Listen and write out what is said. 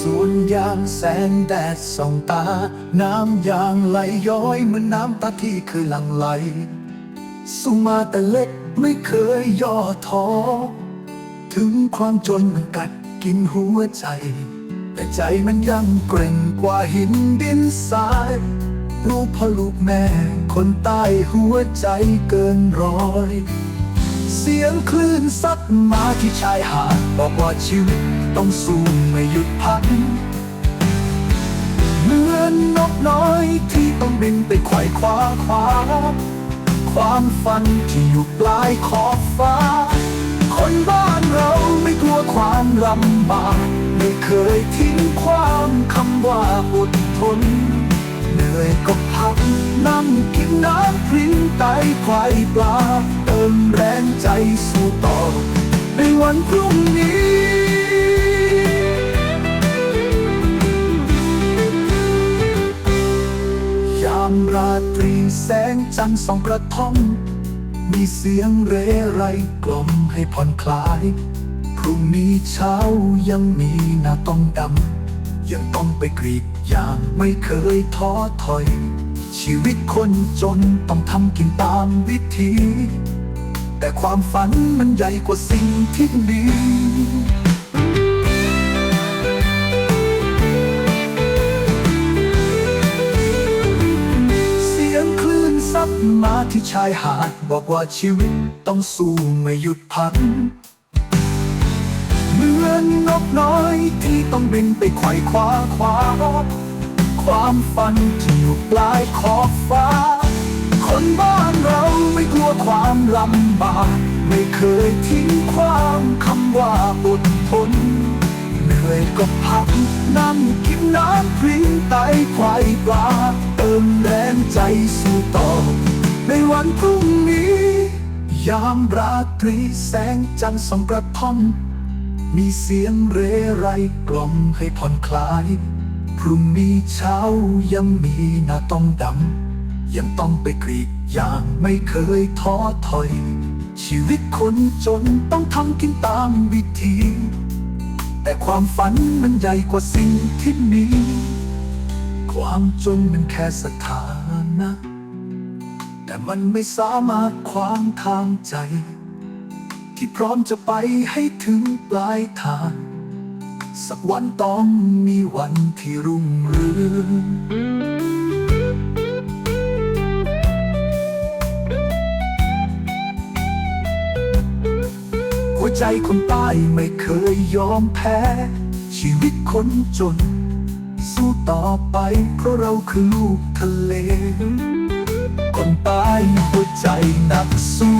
สวนยางแสงแดดส่องตา น้ำยางไหลย้อยเหมือนน้ำตาที่เคยหลั่งไหลสุมาแต่เล็กไม่เคยย่อท้อ ถึงความจนมันกัดกินหัวใจ แต่ใจมันยังเกร่งกว่าหินดินทรายลูกพ่อลูกแม่คนใต้หัวใจเกินร้อย สียงคลื่นซัดมาที่ชายหาดบอกว่าชีวิตต้องสู้ไม่หยุดพักเหมือนนกน้อยที่ต้องบินไปไขว่คว้าคว้าความฝันที่อยู่ปลายขอบฟ้า คนบ้านเราไม่กลัวความลำบากไม่เคยทิ้งความคำว่าอดทนเหนื่อยก็พักนั่งกินน้ำพริ้งไตไข่ปลา ติมแรงใจสู้ต่อ ในวันพรุ่งนี้ยามราตรีแสงจันทร์ส่องกระท่อม มีเสียงเรไรกล่อมให้ผ่อนคลาย พรุ่งนี้เช้ายังมีหน้าต้องดำ ยังต้องไปกรีดยางไม่เคยท้อถอยชีวิตคนจนต้องทำกินตามวิธี แต่ความฝันมันใหญ่กว่าสิ่งที่มีเสียงคลื่นซับมาที่ชายหาด บอกว่าชีวิตต้องสู้ไม่หยุดพักเหมือนนกน้อยที่ต้องบินไปไขว่คว้าคว้าความฝันที่อยู่ปลายขอบฟ้า คนบ้านเราไม่กลัวความลำบากไม่เคยทิ้งความคำว่าอดทนเหนื่อยก็พักนั่งกินน้ำพริ้งไตไข่ปลาเติมแรงใจสู้ต่อ ในวันพรุ่งนี้ ยามราตรีแสงจันทร์ส่องกระท่อมมีเสียงเรไรกล่อมให้ผ่อนคลาย พรุ่งนี้เช้ายังมีหน้าต้องดำ ยังต้องไปกรีดยางไม่เคยท้อถอย ชีวิตคนจนต้องทำกินตามวิธี แต่ความฝันมันใหญ่กว่าสิ่งที่มี ความจนมันแค่สถานะ แต่มันไม่สามารถขวางทางใจ ที่พร้อมจะไปให้ถึงปลายทาง สักวันต้องมีวันที่รุ่งเรือง ใจคนใต้ไม่เคยยอมแพ้ ชีวิตคนจน สู้ต่อไปเพราะเราคือลูกทะเล คนใต้หัวใจนักสู้